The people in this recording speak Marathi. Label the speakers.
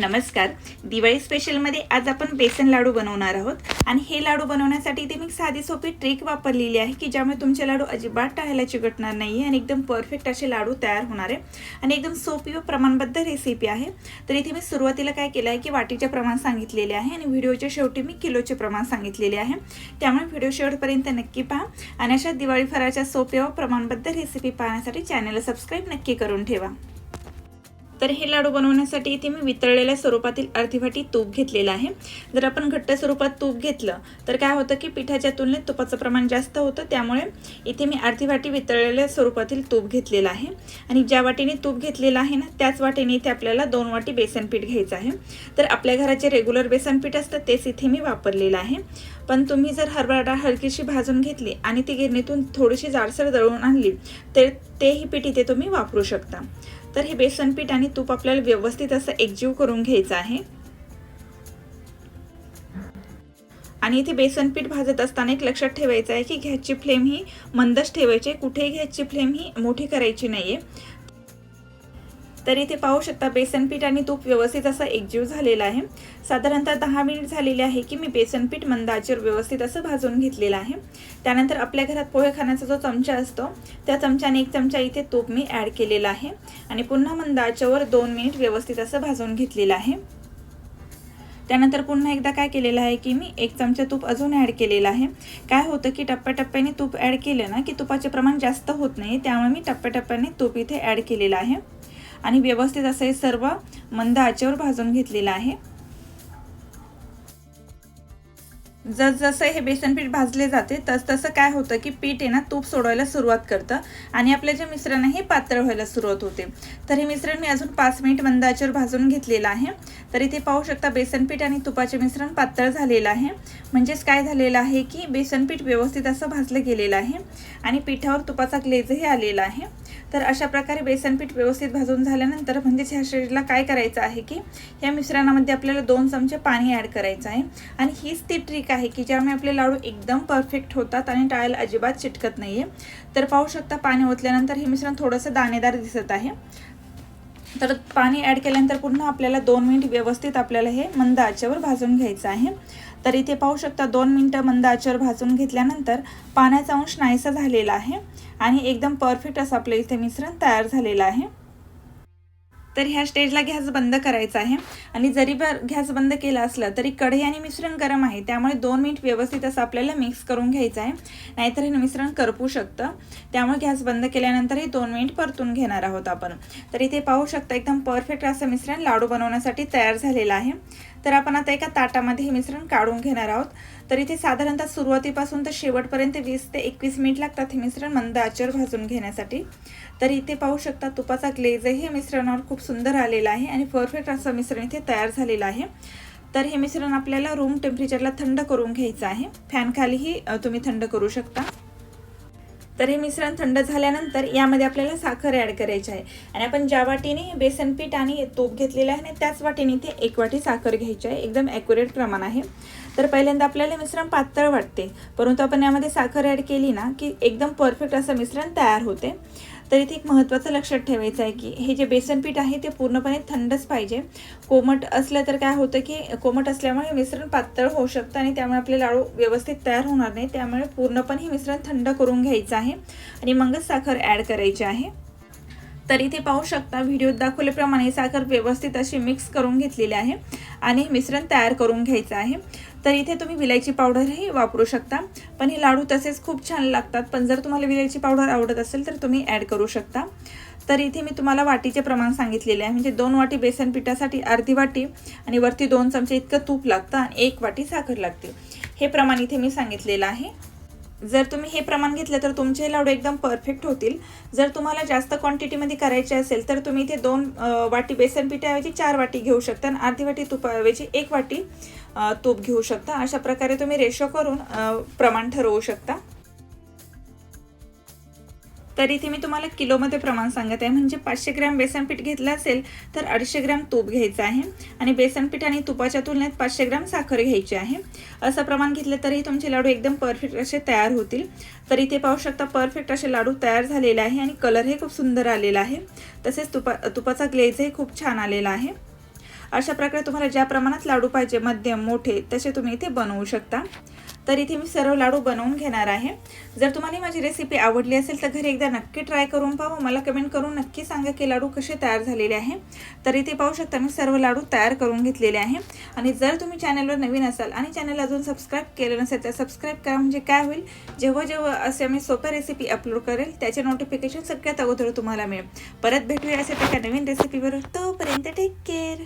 Speaker 1: नमस्कार. दिवाळी स्पेशलमध्ये आज आपण बेसन लाडू बनवणार आहोत. आणि हे लाडू बनवण्यासाठी इथे मी साधी सोपी ट्रिक वापरलेली आहे की ज्यामुळे तुमचे लाडू अजिबात टाळायला चिकटणार नाही आणि एकदम परफेक्ट असे लाडू तयार होणार आहे. आणि एकदम सोपी व प्रमाणबद्ध रेसिपी आहे. तर इथे मी सुरुवातीला काय केलं आहे की वाटीचे प्रमाण सांगितलेले आहे आणि व्हिडिओच्या शेवटी मी किलोचे प्रमाण सांगितलेले आहे. त्यामुळे व्हिडिओ शेवटपर्यंत नक्की पहा. आणि अशा दिवाळी फराच्या सोप्या व प्रमाणबद्ध रेसिपी पाहण्यासाठी चॅनलला सबस्क्राईब नक्की करून ठेवा. तर हे लाडू बनवण्यासाठी इथे मी वितळलेल्या स्वरूपातील अर्धी वाटी तूप घेतलेलं आहे. जर आपण घट्ट स्वरूपात तूप घेतलं तर काय होतं की पिठाच्या तुलनेत तुपाचं प्रमाण जास्त होतं त्यामुळे इथे मी अर्धी वाटी वितळलेल्या स्वरूपातील तूप घेतलेलं आहे. आणि ज्या वाटीने तूप घेतलेलं आहे ना त्याच वाटीने इथे आपल्याला दोन वाटी बेसन पीठ घ्यायचं आहे. तर आपल्या घराचे रेग्युलर बेसन पीठ असतं तेच इथे मी वापरलेलं आहे. पण तुम्ही जर हरभरा डाळ हलकीशी भाजून घेतली आणि ती गिरणीतून थोडीशी जाडसर दळून आणली तर तेही पीठ इथे तुम्ही वापरू शकता. तर हे बेसन पीठ आणि तूप आपल्याला व्यवस्थित असं एकजीव करून घ्यायचं आहे. आणि इथे बेसन पीठ भाजत असताना एक लक्षात ठेवायचं आहे की गॅसची फ्लेम ही मंदच ठेवायची कुठेही गॅसची फ्लेम ही मोठी करायची नाही आहे तर इथे पाहू शकता बेसन पीठ आणि तूप व्यवस्थित असं एकजीव झालेला आहे. साधारणतः दहा मिनिट झालेले आहे की मी बेसन पीठ व्यवस्थित असं भाजून घेतलेलं आहे. त्यानंतर आपल्या घरात पोहे खाण्याचा जो चमचा असतो त्या चमच्याने एक चमचा इथे तूप मी ॲड केलेला आहे. आणि पुन्हा मंदाच्यावर दोन मिनिट व्यवस्थित असं भाजून घेतलेलं आहे. त्यानंतर पुन्हा एकदा काय केलेलं आहे की मी एक चमचा तूप अजून ॲड केलेलं आहे. काय होतं की टप्प्याटप्प्याने तूप ॲड केलं ना की तुपाचे प्रमाण जास्त होत नाही त्यामुळे मी टप्प्याटप्प्याने तूप इथे ॲड केलेलं आहे. आणि व्यवस्थित असं हे सर्व मंद आचेवर भाजून घेतलेलं आहे. जसजसं हे बेसन पीठ भाजले जाते तस तसं काय होतं की पीठ आहे ना तूप सोडवायला सुरुवात करतं आणि आपलं जे मिश्रण आहे हे पातळ व्हायला सुरुवात होते. तर हे मिश्रण मी अजून पाच मिनिट मंदाच्यावर भाजून घेतलेलं आहे. तर इथे पाहू शकता बेसन पीठ आणि तुपाचे मिश्रण पातळ झालेलं आहे. म्हणजेच काय झालेलं आहे की बेसन पीठ व्यवस्थित असं भाजलं गेलेलं आहे आणि पिठावर तुपाचा ग्लेजही आलेला आहे. तर अशा प्रकारे बेसन पीठ व्यवस्थित भाजून झाल्यानंतर म्हणजेच ह्या स्टेजला काय करायचं आहे की या मिश्रणामध्ये आपल्याला दोन चमचे पाणी ॲड करायचं आहे. आणि हीच ती ट्रिक आहे की ज्यामुळे आपले लाडू एकदम परफेक्ट होतात आणि टाळायला अजिबात चिटकत नाही आहे तर पाहू शकता पाणी ओतल्यानंतर हे मिश्रण थोडंसं दाणेदार दिसत आहे. तर पाणी ॲड केल्यानंतर पुन्हा आपल्याला दोन मिनिट व्यवस्थित आपल्याला हे मंद आचेवर भाजून घ्यायचं आहे. तर इथे पाहू शकता दोन मिनटं मंद आचेवर भाजून घेतल्यानंतर पाण्याचा अंश नाहीसा झालेला आहे. आणि एकदम परफेक्ट असं आपलं इथे मिश्रण तयार झालेलं आहे. तर ह्या स्टेजला गॅस बंद करायचा आहे. आणि जरी गॅस बंद केला असला तरी कढई आणि मिश्रण गरम आहे. त्यामुळे दोन मिनिट व्यवस्थित असं आपल्याला मिक्स करून घ्यायचं आहे. नाहीतर हे मिश्रण करपू शकतं. त्यामुळे गॅस बंद केल्यानंतर हे दोन मिनिट परतून घेणार आहोत आपण. तर इथे पाहू शकता एकदम परफेक्ट असं मिश्रण लाडू बनवण्यासाठी तयार झालेलं आहे. तर आपण आता एका ताटामध्ये हे मिश्रण काढून घेणार आहोत. तर इथे साधारणतः सुरुवातीपासून तर शेवटपर्यंत वीस ते एकवीस मिनिट लागतात हे मिश्रण मंद आचेवर भाजून घेण्यासाठी. तर इथे पाहू शकता तुपाचा ग्लेजही मिश्रणावर खूप सुंदर आलेला आहे आणि परफेक्ट असं मिश्रण इथे तयार झालेलं आहे. तर हे मिश्रण आपल्याला रूम टेम्परेचरला थंड करून घ्यायचं आहे. फॅनखालीही तुम्ही थंड करू शकता. तर हे मिश्रण थंड झाल्यानंतर यामध्ये आपल्याला साखर ॲड करायची आहे. आणि आपण ज्या वाटीने बेसन पीठ आणि तूप घेतलेलं आहे त्याच वाटीने इथे एक वाटी साखर घ्यायची आहे. एकदम ॲक्युरेट प्रमाण आहे. तर पहिल्यांदा आपल्याला मिश्रण पातळ वाटते. परंतु आपण यामध्ये साखर ॲड केली ना की एकदम परफेक्ट असं मिश्रण तयार होते. तर इथे एक महत्त्वाचं लक्षात ठेवायचं आहे की हे जे बेसन पीठ आहे ते पूर्णपणे थंडच पाहिजे. कोमट असलं तर काय होतं की कोमट असल्यामुळे मिश्रण पातळ होऊ शकतं आणि त्यामुळे आपले लाडू व्यवस्थित तयार होणार नाही. त्यामुळे पूर्णपणे हे मिश्रण थंड करून घ्यायचं आहे आणि मगच साखर ॲड करायची आहे. तर इथे पाहू शकता व्हिडिओत दाखवल्याप्रमाणे साखर व्यवस्थित अशी मिक्स करून घेतलेली आहे आणि मिश्रण तयार करून घ्यायचं आहे. तर इथे तुम्ही विलायची पावडरही वापरू शकता. पण हे लाडू तसेच खूप छान लागतात. पण जर तुम्हाला विलायची पावडर आवडत असेल तर तुम्ही ॲड करू शकता. तर इथे मी तुम्हाला वाटीचे प्रमाण सांगितलेले आहे. म्हणजे दोन वाटी बेसन पिठासाठी अर्धी वाटी आणि वरती दोन चमचे इतकं तूप लागतं आणि एक वाटी साखर लागते. हे प्रमाण इथे मी सांगितलेलं आहे. जर तुम्ही हे प्रमाण घेतलं तर तुमचे लाडू एकदम परफेक्ट होतील. जर तुम्हाला जास्त क्वांटिटीमध्ये करायचे असेल तर तुम्ही इथे दोन वाटी बेसन पिठाऐवजी चार वाटी घेऊ शकता आणि अर्धी वाटी तुपाऐवजी एक वाटी तूप घेऊ शकता. अशा प्रकारे तुम्ही रेशो करून प्रमाण ठरवू शकता. तर इथे मी तुम्हाला किलोमध्ये प्रमाण सांगत आहे. म्हणजे पाचशे ग्रॅम बेसन पीठ घेतलं असेल तर अडीचशे ग्रॅम तूप घ्यायचं आहे. आणि बेसन पीठ आणि तुपाच्या तुलनेत पाचशे ग्रॅम साखर घ्यायची आहे. असं प्रमाण घेतलं तरी तुमचे लाडू एकदम परफेक्ट असे तयार होतील. तर इथे पाहू शकता परफेक्ट असे लाडू तयार झालेले आहे आणि कलरही खूप सुंदर आलेला आहे. तसेच तुपा तुपाचा ग्लेजही खूप छान आलेला आहे. अशा प्रकारे तुम्हाला ज्या प्रमाणात लाडू पाहिजे मध्यम मोठे तसे तुम्ही इथे बनवू शकता. तर इथे मी सर्व लाडू बनवून घेणार आहे. जर तुम्हाला माझी रेसिपी आवडली असेल तर घरी एकदा नक्की ट्राय करून पाहा मला कमेंट करून नक्की सांगा की लाडू कसे तयार झालेले आहे. तर इथे पाहू शकता मी सर्व लाडू तयार करून घेतलेले आहे. आणि जर तुम्ही चॅनलवर नवीन असाल आणि चॅनल अजून सबस्क्राईब केलं नसेल तर सबस्क्राईब करा म्हणजे काय होईल? जेव्हा जेव्हा असे मी सोप्या रेसिपी अपलोड करेल त्याचे नोटिफिकेशन सगळ्यात अगोदर तुम्हाला मिळेल. परत भेटूया असे एका नवीन रेसिपीवर तोपर्यंत टेक केअर